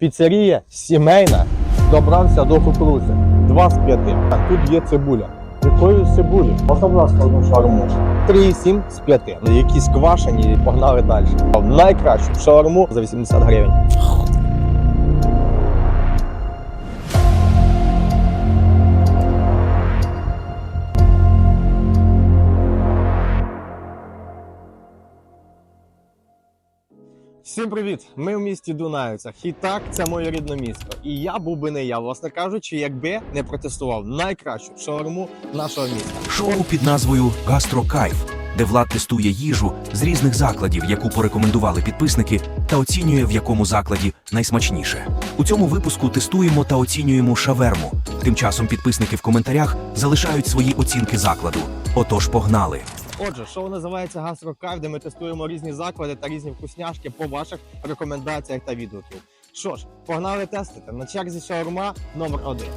Піцерія сімейна. Добрався до кукурудзи. Два з п'яти. А Тут є цибуля. Якої цибулі? Можна, будь ласка, одну шаурму. 3,7 з 5. Ну, Якісь квашені, погнали далі. Найкращу шаурму за 80 гривень. Всім привіт! Ми в місті Дунаївцях. І так, це моє рідне місто. І я був би не я, власне кажучи, якби не протестував найкращу шаурму нашого міста. Шоу під назвою Гастрокайф, де Влад тестує їжу з різних закладів, яку порекомендували підписники, та оцінює в якому закладі найсмачніше. У цьому випуску тестуємо та оцінюємо шаверму. Тим часом підписники в коментарях залишають свої оцінки закладу. Отож, погнали! Отже, шоу називається Гастрокар, де ми тестуємо різні заклади та різні вкусняшки по ваших рекомендаціях та відгуків. Що ж, погнали тестити. На черзі шаурма номер один.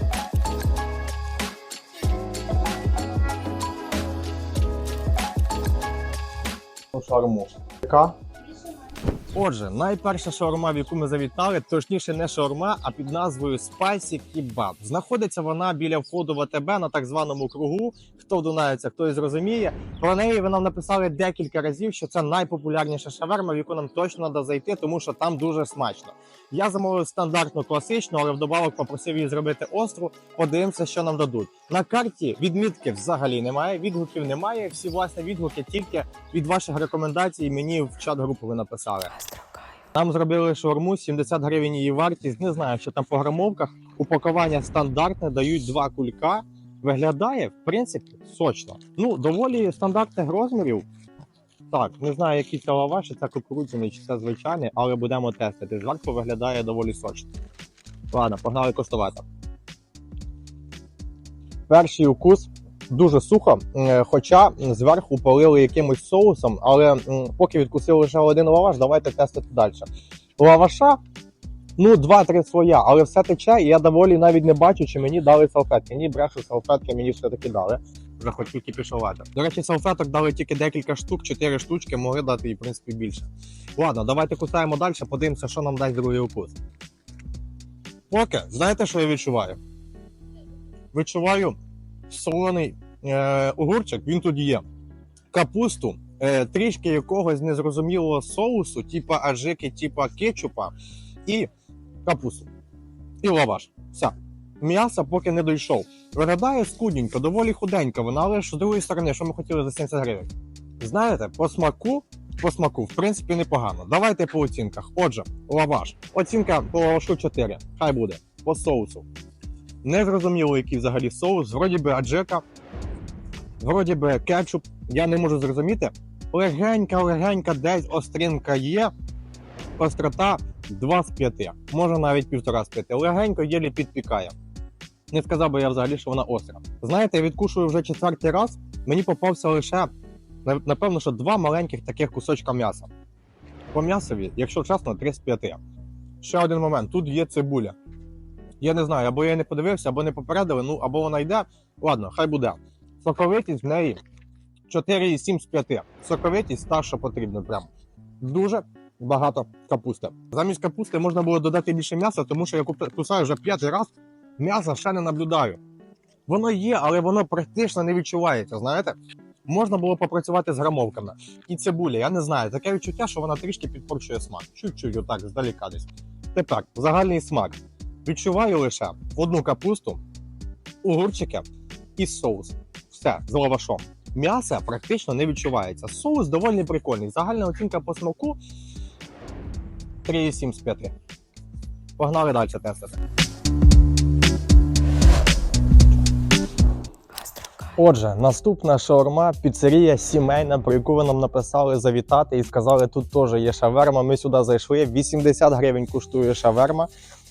Шаурму. Яка? Отже, найперша шаурма, в яку ми завітали, точніше не шаурма, а під назвою Spicy Kebab. Знаходиться вона біля входу в АТБ на так званому кругу. Хто вдунається, хто і зрозуміє. Про неї ви нам написали декілька разів, що це найпопулярніша шаверма, в яку нам точно треба зайти, тому що там дуже смачно. Я замовив стандартну класичну, але вдобавок попросив її зробити остру. Подивимося, що нам дадуть. На карті відмітки взагалі немає, відгуків немає. Всі власне відгуки тільки від ваших рекомендацій мені в чат-групу ви написали. Нам зробили шаурму 70 гривень її вартість. Не знаю, що там по грамовках. Упакування стандартне, дають два кулька. Виглядає, в принципі, сочно. Ну, доволі стандартних розмірів. Так, не знаю, який це лаваш, чи це кукурудзяний, чи це звичайний, але будемо тестити. Зверху виглядає доволі сочно. Ладно, погнали коштувати. Перший укус дуже сухо, хоча зверху полили якимось соусом, але поки відкусив лише один лаваш, давайте тестити далі. Лаваша, ну, 2-3 слоя, але все тече, і я доволі навіть не бачу, чи мені дали салфетки. Ні, брешу, салфетки мені все-таки дали. Вже хоч тільки пішовати. До речі, салфеток дали тільки декілька штук, 4 штучки, могли дати і в принципі більше. Ладно, давайте кусаємо далі, подивимося, що нам дасть другий укус. Поки, знаєте, що я відчуваю? Відчуваю солоний огурчик, він тут є. Капусту, е, трішки якогось незрозумілого соусу, типа аджики, типа кетчупа, і капусту. І лаваш. Все. М'ясо поки не дійшов. Виглядає скудненько, доволі худенько вона, але ж з другої сторони, що ми хотіли за 70 гривень. Знаєте, по смаку, по смаку, в принципі, непогано. Давайте по оцінках. Отже, лаваш. Оцінка по лавашу 4. Хай буде. По соусу. Не зрозуміло, який взагалі соус. Вроді би аджека, вроді би кетчуп. Я не можу зрозуміти. Легенька, легенька, десь остринка є. Острота 2 з 5. Може навіть 1,5 з 5. Легенько єлі підпікає. Не сказав би я взагалі, що вона остра. Знаєте, я відкушую вже четвертий раз. Мені попався лише, напевно, що два маленьких таких кусочка м'яса. По м'ясові, якщо чесно, 3 з 5. Ще один момент: тут є цибуля. Я не знаю, або я не подивився, або не попередили, ну або вона йде. Ладно, хай буде. Соковитість в неї 4,7 з 5. Соковитість та, що потрібно. Прям дуже багато капусти. Замість капусти можна було додати більше м'яса, тому що я кусаю вже п'ятий раз. М'яса ще не наблюдаю. Воно є, але воно практично не відчувається. Знаєте, можна було попрацювати з грамовками. І цибуля, я не знаю, таке відчуття, що вона трішки підпорчує смак. Чуть-чуть, отак, здаліка десь. Тепер, загальний смак. Відчуваю лише одну капусту, огурчики і соус. Все, з лавашом. М'яса практично не відчувається. Соус доволі прикольний. Загальна оцінка по смаку 3,7 з 5. Погнали далі тестити. Отже, наступна шаурма, піцерія сімейна, про яку ви нам написали завітати і сказали, тут теж є шаверма. Ми сюди зайшли. 80 гривень коштує шаверма.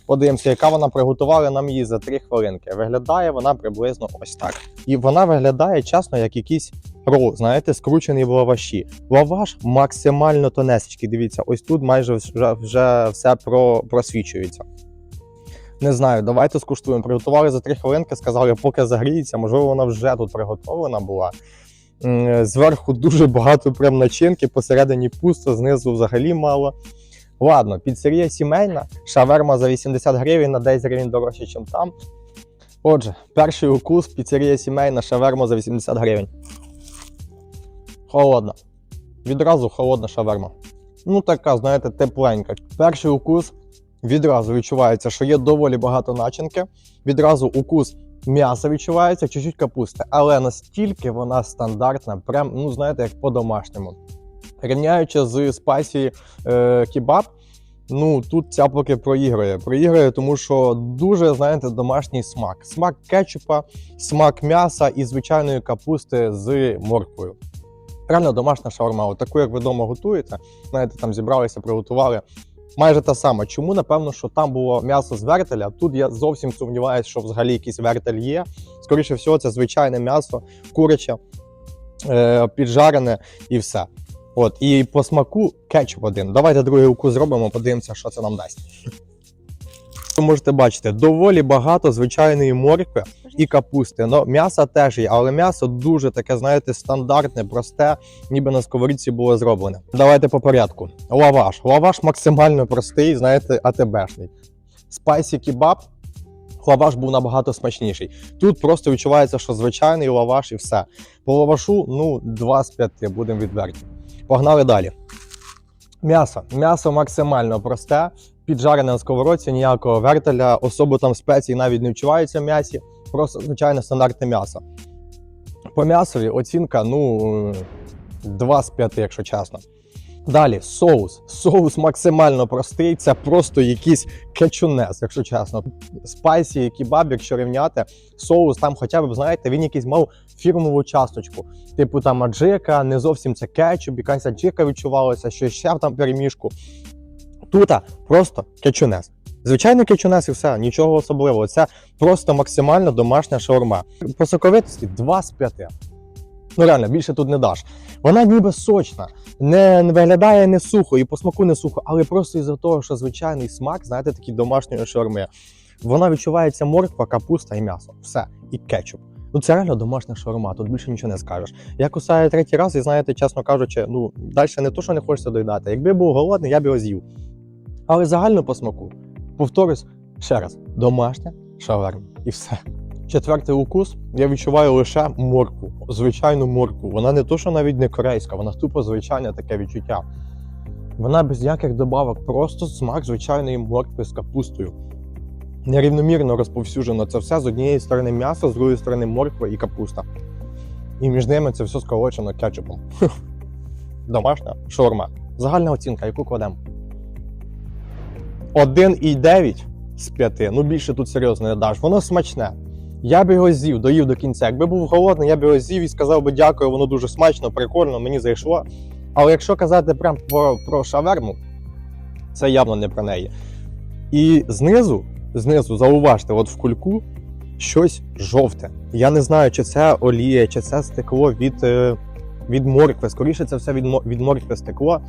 Подивимося, яка вона приготували нам її за 3 хвилинки. Виглядає вона приблизно ось так. І вона виглядає чесно, як якийсь рол, знаєте, скручений в лаваші. Лаваш максимально тонесечкий. Дивіться, ось тут майже вже, вже все про, просвічується. Не знаю, давайте скуштуємо. Приготували за 3 хвилинки, сказали, поки загріється, можливо, вона вже тут приготовлена була. Зверху дуже багато прям начинки, посередині пусто, знизу взагалі мало. Ладно, піцерія сімейна, шаверма за 80 гривень на 10 гривень дорожче, ніж там. Отже, перший укус, піцерія сімейна, шаверма за 80 гривень. Холодна. Відразу холодна шаверма. Ну, така, знаєте, тепленька. Перший укус відразу відчувається, що є доволі багато начинки. Відразу укус м'яса відчувається, чуть-чуть капусти. Але настільки вона стандартна, прям, ну знаєте, як по-домашньому. Рівняючи з спайсі е, кебаб, ну тут ця поки проігрує. Проігрує, тому що дуже, знаєте, домашній смак. Смак кетчупа, смак м'яса і звичайної капусти з морквою. Реально домашня шаурма, от таку, як ви вдома готуєте, знаєте, там зібралися, приготували. Майже та сама. Чому напевно, що там було м'ясо з вертеля? Тут я зовсім сумніваюся, що взагалі якийсь вертель є. Скоріше всього, це звичайне м'ясо, куряче, е, піджарене і все. От, і по смаку кетчуп один. Давайте другий укус зробимо, подивимося, що це нам дасть. Ви можете бачити, доволі багато звичайної моркви і капусти. Ну, м'ясо теж є, але м'ясо дуже таке, знаєте, стандартне, просте, ніби на сковорідці було зроблене. Давайте по порядку. Лаваш. Лаваш максимально простий, знаєте, АТБшний. Спайсі кебаб. Лаваш був набагато смачніший. Тут просто відчувається, що звичайний лаваш і все. По лавашу, ну, 2 з 5, будемо відверті. Погнали далі. М'ясо. М'ясо максимально просте, піджарене на сковородці, ніякого вертеля, особо там спецій навіть не вчувається в м'ясі, просто звичайне стандартне м'ясо. По м'ясові оцінка, ну, 2 з 5, якщо чесно. Далі соус. Соус максимально простий, це просто якийсь кетчунес, якщо чесно. Спайсі, кебаб, якщо рівняти, соус там хоча б, знаєте, він якийсь мав фірмову часточку. Типу там аджика, не зовсім це кетчуп, якась аджика відчувалася, що ще там перемішку. Тут просто кетчунес. Звичайно, кетчунес і все, нічого особливого. Це просто максимально домашня шаурма. По соковитості 2 з 5. Ну реально, більше тут не даш. Вона ніби сочна, не, не виглядає не сухо і по смаку не сухо, але просто із-за того, що звичайний смак, знаєте, такий домашньої шаурми. Вона відчувається морква, капуста і м'ясо. Все, і кетчуп. Ну це реально домашня шаурма, тут більше нічого не скажеш. Я кусаю третій раз, і знаєте, чесно кажучи, ну далі не то, що не хочеться доїдати. Якби був голодний, я б його з'їв. Але загально по смаку, повторюсь ще раз: домашня шаверма і все. Четвертий укус я відчуваю лише моркву, звичайну моркву. Вона не то, що навіть не корейська, вона тупо звичайне таке відчуття. Вона без ніяких добавок, просто смак звичайної моркви з капустою. Нерівномірно розповсюджено це все з однієї сторони м'ясо, з другої сторони морква і капуста. І між ними це все сколочено кетчупом. Домашня шаурма. Загальна оцінка, яку кладемо? 1,9 з 5. Ну більше тут серйозно не даш. Воно смачне. Я би його з'їв, доїв до кінця. Якби був голодний, я б його з'їв і сказав би дякую, воно дуже смачно, прикольно, мені зайшло. Але якщо казати прям про, про шаверму, це явно не про неї. І знизу, знизу, зауважте, от в кульку щось жовте. Я не знаю, чи це олія, чи це стекло від, е, від моркви. Скоріше, це все від, від моркви стекло.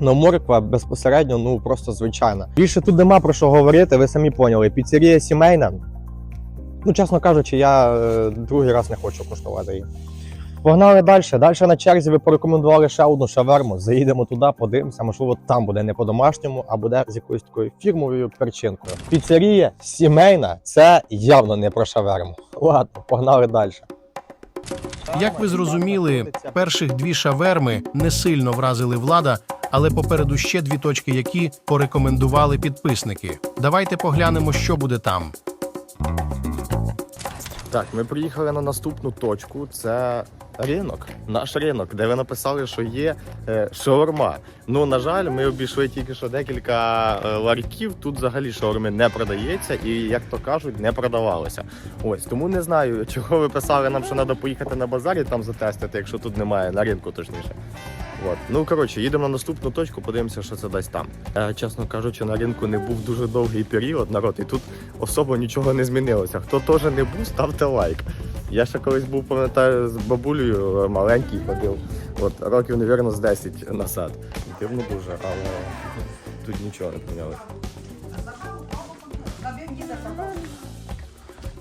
Ну, морква безпосередньо, ну просто звичайна. Більше тут нема про що говорити, ви самі поняли. Піцерія сімейна. Ну, чесно кажучи, я е, другий раз не хочу коштувати її. Погнали далі. Далі на черзі ви порекомендували ще одну шаверму. Заїдемо туди, подивимося, можливо, там буде не по-домашньому, а буде з якоюсь такою фірмовою перчинкою. Піцерія сімейна це явно не про шаверму. Ладно, погнали далі. Як ви зрозуміли, перших дві шаверми не сильно вразили влада, але попереду ще дві точки, які порекомендували підписники. Давайте поглянемо, що буде там. Так, ми приїхали на наступну точку. Це ринок, наш ринок, де ви написали, що є е, шаурма. Ну, на жаль, ми обійшли тільки що декілька е, ларьків. Тут взагалі шаурми не продається і, як то кажуть, не продавалося. Ось тому не знаю, чого ви писали нам, що треба поїхати на базар і там затестити, якщо тут немає, на ринку точніше. От. Ну коротше, їдемо на наступну точку, подивимося, що це дасть там. Е, чесно кажучи, на ринку не був дуже довгий період народ, і тут особо нічого не змінилося. Хто теж не був, ставте лайк. Я ще колись був, пам'ятаю, з бабулею е, маленький ходив. От років, мабуть, з 10 назад. Дивно дуже, але тут нічого не помінялося.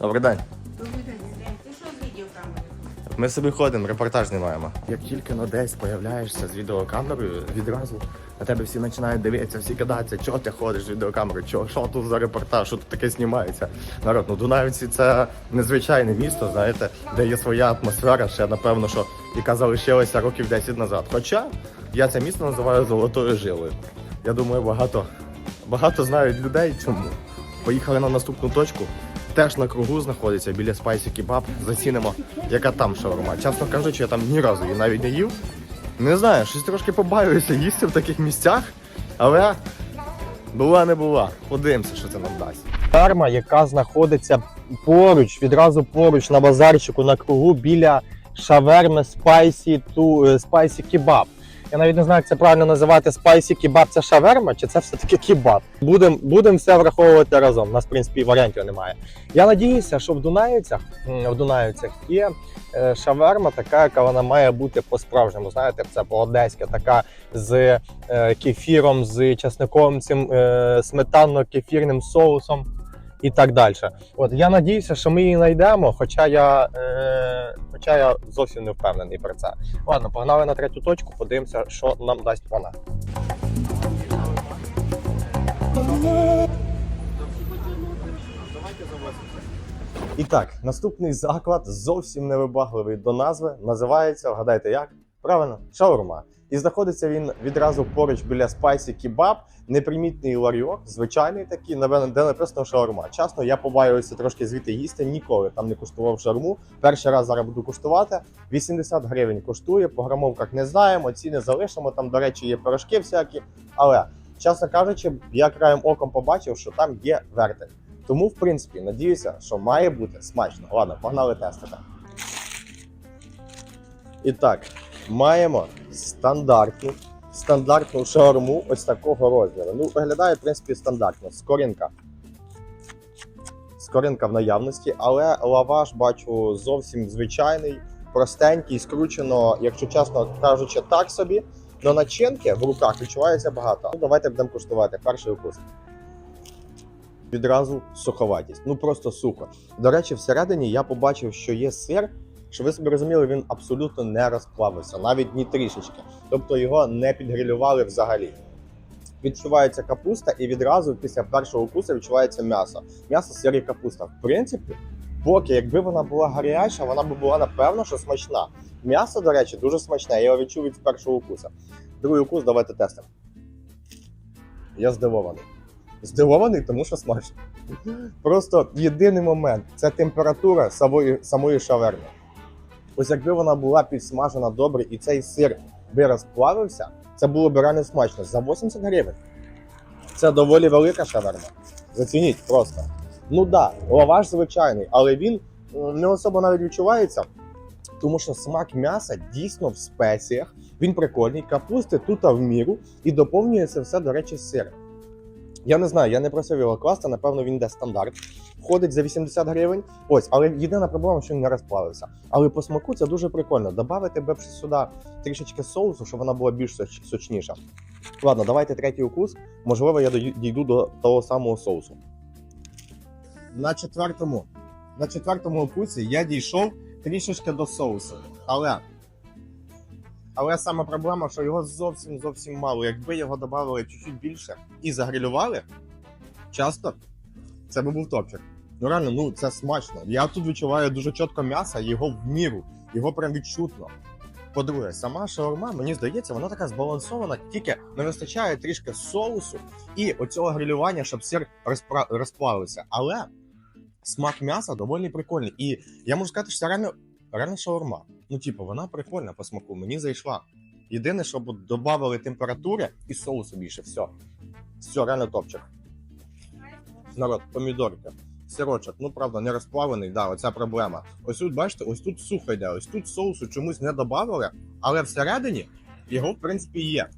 Добрий день. З відеокамери? Ми собі ходимо, репортаж знімаємо. Як тільки на десь появляєшся з відеокамерою, відразу На тебе всі починають дивитися, всі кидаються, чого ти ходиш з відеокамери, чого, що тут за репортаж, що тут таке знімається. Народ, ну Дунаївці це незвичайне місто, знаєте, де є своя атмосфера, ще напевно, що яка залишилася років 10 назад. Хоча я це місто називаю золотою жилою. Я думаю, багато, багато знають людей, чому. Поїхали на наступну точку. Теж на кругу знаходиться біля Spicy Kebab. Зацінимо, яка там шаурма. Чесно кажучи, я там ні разу її навіть не їв. Не знаю, щось трошки побаююся їсти в таких місцях, але була не була. Подивимося, що це нам дасть. Ферма, яка знаходиться поруч, відразу поруч на базарчику на кругу біля шаверми Spicy, е, Spicy Kebab. Я навіть не знаю, як це правильно називати Spicy Kebab це шаверма, чи це все-таки кебаб. Будемо будем все враховувати разом. У нас, в принципі, варіантів немає. Я надіюся, що в Дунаївцях, в Дунаївцях є е, шаверма, така, яка вона має бути по-справжньому. Знаєте, це по-одеськи, така з е, кефіром, з часником, цим е, сметанно-кефірним соусом і так далі. От я надіюся, що ми її знайдемо, хоча я, е, хоча я зовсім не впевнений про це. Ладно, погнали на третю точку, подивимося, що нам дасть вона. І так, наступний заклад зовсім невибагливий до назви. Називається, вгадайте як? Правильно, шаурма. І знаходиться він відразу поруч біля Spicy Kebab, непримітний ларьок, звичайний такий, де написано шаурма. Чесно, я побаюся трошки звідти їсти, ніколи там не куштував шаурму. Перший раз зараз буду куштувати. 80 гривень коштує, по грамовках не знаємо, ціни залишимо. Там, до речі, є пирожки всякі. Але, чесно кажучи, я краєм оком побачив, що там є вертель. Тому, в принципі, надіюся, що має бути смачно. Ладно, погнали тестити. І так, маємо стандартну, стандартну шаурму ось такого розміру. Ну, виглядає, в принципі, стандартно. Скоринка. Скоринка в наявності, але лаваш бачу зовсім звичайний, простенький, скручено, якщо чесно кажучи, так собі. Но начинки в руках відчувається багато. Ну, давайте будемо куштувати перший укус. Відразу суховатість. Ну просто сухо. До речі, всередині я побачив, що є сир, що ви собі розуміли, він абсолютно не розплавився, навіть ні трішечки. Тобто його не підгрилювали взагалі. Відчувається капуста, і відразу після першого укусу відчувається м'ясо. М'ясо, сир і капуста. В принципі, поки якби вона була гаряча, вона б була напевно, що смачна. М'ясо, до речі, дуже смачне. Я його відчув від першого укуса. Другий укус, давайте тестимо. Я здивований. Здивований, тому що смачно. Просто єдиний момент це температура самої, самої шаверми. Ось якби вона була підсмажена добре і цей сир би розплавився, це було б реально смачно. За 80 гривень. Це доволі велика шаверма. Зацініть просто. Ну да, лаваш звичайний, але він не особо навіть відчувається, тому що смак м'яса дійсно в спеціях. Він прикольний, капусти тут в міру і доповнює це все, до речі, сиром. Я не знаю, я не просив його класти, напевно, він йде стандарт. Входить за 80 гривень. Ось, але єдина проблема, що він не розплавився. Але по смаку це дуже прикольно. Добавити б сюди трішечки соусу, щоб вона була більш сочніша. Ладно, давайте третій укус. Можливо, я дійду до того самого соусу. На четвертому, на четвертому укусі я дійшов трішечки до соусу. Але. Але саме проблема, що його зовсім зовсім мало. Якби його додали чуть-чуть більше і загрилювали, часто це би був топчик. Ну реально, ну це смачно. Я тут відчуваю дуже чітко м'ясо, його в міру, його прям відчутно. По-друге, сама шаурма, мені здається, вона така збалансована, тільки не вистачає трішки соусу і оцього грилювання, щоб сир розпра- розплавився. Але смак м'яса доволі прикольний. І я можу сказати, що це реально, реально шаурма. Ну, типу, вона прикольна по смаку, мені зайшла. Єдине, щоб додавали температури і соусу більше. Все. Все, реально топчик. Народ, помідорки. Сирочок, ну правда, не розплавлений, да, оця проблема. Ось тут, бачите, ось тут сухо йде, ось тут соусу чомусь не додавали, але всередині його, в принципі, є.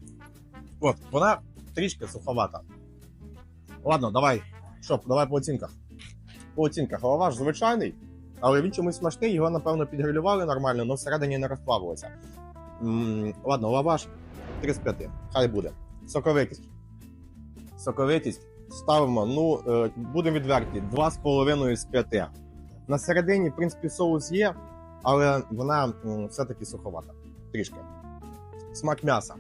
От, вона трішки суховата. Ладно, давай. Що, давай по оцінках. По оцінках, лаваш звичайний, але він чомусь смачний, його, напевно, підгрилювали нормально, але всередині не розплавилося. Ладно, лаваш 3 з 5. Хай буде. Соковитість. Соковитість ставимо, ну, е, будемо відверті, 2,5 з 5. На середині, в принципі, соус є, але вона все-таки суховата. Трішки. Смак м'яса.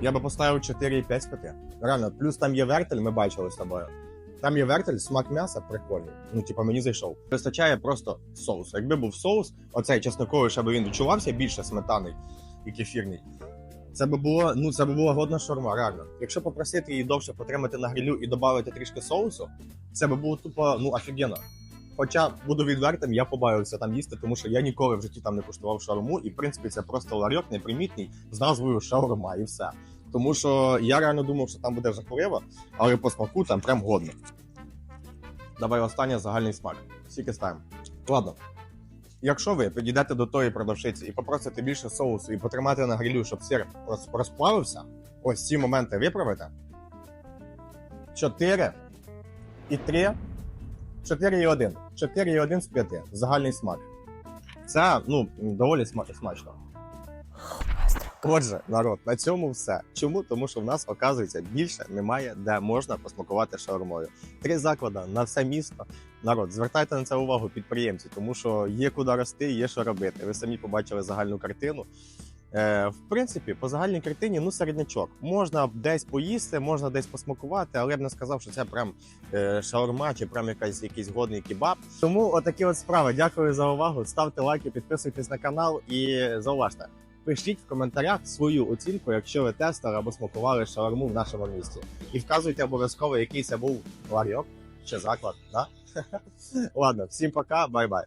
Я би поставив 4,5 з 5. Реально, плюс там є вертель, ми бачили з тобою. Там є вертель, смак м'яса прикольний. Ну, типа, мені зайшов. Вистачає просто соус. Якби був соус, оцей чесноковий, щоб він відчувався більше сметаний і кефірний. Це би було, ну це би була годна шаурма, реально. Якщо попросити її довше потримати на грилю і додати трішки соусу, це би було тупо ну офігенно. Хоча буду відвертим, я побаюся там їсти, тому що я ніколи в житті там не куштував шаурму, і в принципі це просто ларьок непримітний з назвою шаурма і все. Тому що я реально думав, що там буде жахливо, але по смаку там прям годно. Давай останнє загальний смак. Скільки ставимо. Ладно. Якщо ви підійдете до тої продавщиці і попросите більше соусу і потримати на грилю, щоб сир розплавився, ось ці моменти виправите. 4 і 3, 4 і 1. 4 і 1 з 5. Загальний смак. Це ну, доволі смачно. Отже, народ, на цьому все. Чому? Тому що в нас, оказується, більше немає, де можна посмакувати шаурмою. Три заклади на все місто. Народ, звертайте на це увагу підприємці, тому що є куди рости, є що робити. Ви самі побачили загальну картину. Е, в принципі, по загальній картині, ну, середнячок. Можна десь поїсти, можна десь посмакувати, але я б не сказав, що це прям е, шаурма чи прям якась, якийсь годний кебаб. Тому отакі от справи. Дякую за увагу. Ставте лайки, підписуйтесь на канал і зауважте. Пишіть в коментарях свою оцінку, якщо ви тестили або смакували шаверму в нашому місті. І вказуйте обов'язково, який це був ларьок чи заклад. Да? Ладно, всім пока, бай-бай.